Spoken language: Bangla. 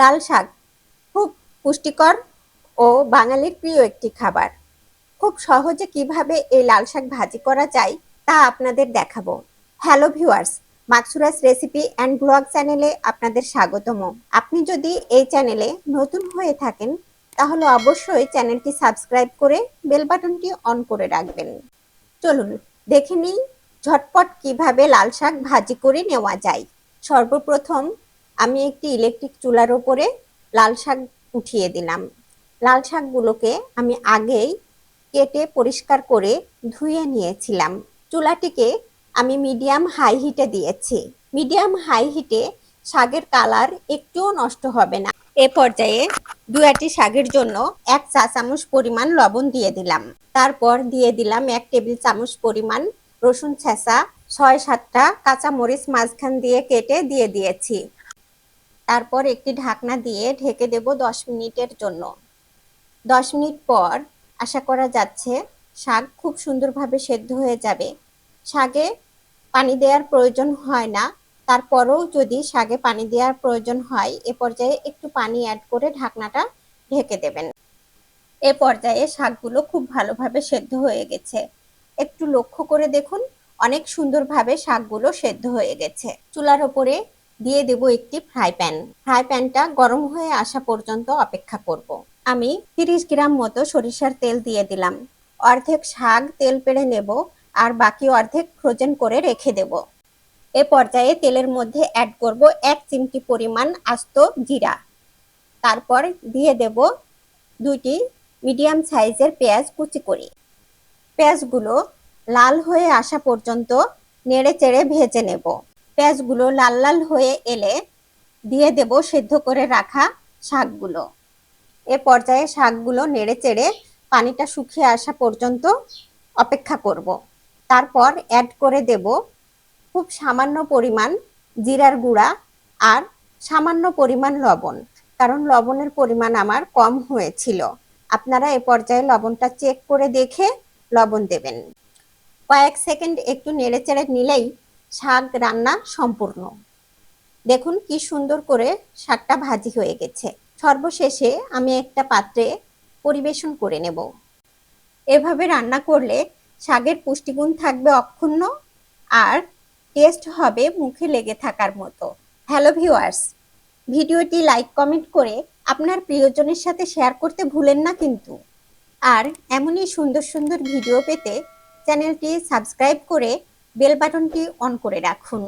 লাল শাক খুব পুষ্টিকর ও বাঙালির প্রিয় একটি খাবার। খুব সহজে কীভাবে এই লাল শাক ভাজি করা যায় তা আপনাদের দেখাবো। হ্যালো ভিউয়ার্স, মাকসুরাস রেসিপি অ্যান্ড ব্লগ চ্যানেলে আপনাদের স্বাগতম। আপনি যদি এই চ্যানেলে নতুন হয়ে থাকেন, তাহলে অবশ্যই চ্যানেলটি সাবস্ক্রাইব করে বেল বাটনটি অন করে রাখবেন। চলুন, দেখে নিই ঝটপট কীভাবে লাল শাক ভাজি করে নেওয়া যায়। সর্বপ্রথম আমি একটি ইলেকট্রিক চুলার ওপরে লাল শাক উঠিয়ে দিলাম। লাল শাকগুলোকে আমি আগেই কেটে পরিষ্কার করে ধুয়ে নিয়েছিলাম। চুলাটিকে আমি মিডিয়াম হাই হিটে দিয়েছি। মিডিয়াম হাই হিটে শাকের কালার একটুও নষ্ট হবে না। এ পর্যায়ে দু আটি শাকের জন্য এক চা চামচ পরিমাণ লবণ দিয়ে দিলাম। তারপর দিয়ে দিলাম এক টেবিল চামচ পরিমাণ রসুন ছেঁচা, ছয় সাতটা কাঁচা মরিচ মাঝখান দিয়ে কেটে দিয়ে দিয়েছি। তারপর একটি ঢাকনা দিয়ে ঢেকে দেব দশ মিনিটের জন্য। দশ মিনিট পর আশা করা যাচ্ছে শাক খুব সুন্দরভাবে সেদ্ধ হয়ে যাবে। শাকে পানি দেওয়ার প্রয়োজন হয় না। তারপরেও যদি শাকে পানি দেওয়ার প্রয়োজন হয়, এ পর্যায়ে একটু পানি অ্যাড করে ঢাকনাটা ঢেকে দেবেন। এ পর্যায়ে শাকগুলো খুব ভালোভাবে সেদ্ধ হয়ে গেছে। একটু লক্ষ্য করে দেখুন, অনেক সুন্দরভাবে শাকগুলো সেদ্ধ হয়ে গেছে। চুলার ওপরে দিয়ে দেব একটি ফ্রাই প্যান। ফ্রাই প্যানটা গরম হয়ে আসা পর্যন্ত অপেক্ষা করব। আমি তিরিশ গ্রাম মতো সরিষার তেল দিয়ে দিলাম। অর্ধেক শাক তেল পেড়ে নেব আর বাকি অর্ধেক ফ্রোজেন করে রেখে দেব। এ পর্যায়ে তেলের মধ্যে অ্যাড করব এক চিমটি পরিমাণ আস্ত জিরা। তারপর দিয়ে দেব দুইটি মিডিয়াম সাইজের পেঁয়াজ কুচি করি। পেঁয়াজগুলো লাল হয়ে আসা পর্যন্ত নেড়ে চেড়ে ভেজে নেব। পেঁয়াজগুলো লাল লাল হয়ে এলে দিয়ে দেব সেদ্ধ করে রাখা শাকগুলো। এ পর্যায়ে শাকগুলো নেড়ে চেড়ে পানিটা শুকিয়ে আসা পর্যন্ত অপেক্ষা করব। তারপর অ্যাড করে দেব খুব সামান্য পরিমাণ জিরার গুঁড়া আর সামান্য পরিমাণ লবণ, কারণ লবণের পরিমাণ আমার কম হয়েছিল। আপনারা এ পর্যায়ে লবণটা চেক করে দেখে লবণ দেবেন। কয়েক সেকেন্ড একটু নেড়ে চেড়ে নিলেই শাক রান্না সম্পূর্ণ। দেখুন কি সুন্দর করে শাকটা ভাজি হয়ে গেছে। সর্বশেষে আমি একটা পাত্রে পরিবেশন করে নেব। এভাবে রান্না করলে শাকের পুষ্টিগুণ থাকবে অক্ষুণ্ণ আর টেস্ট হবে মুখে লেগে থাকার মতো। হ্যালো ভিউয়ার্স, ভিডিওটি লাইক, কমেন্ট করে আপনার প্রিয়জনের সাথে শেয়ার করতে ভুলেন না কিন্তু। আর এমনই সুন্দর সুন্দর ভিডিও পেতে চ্যানেলটি সাবস্ক্রাইব করে বেল বাটনটি অন করে রাখুন।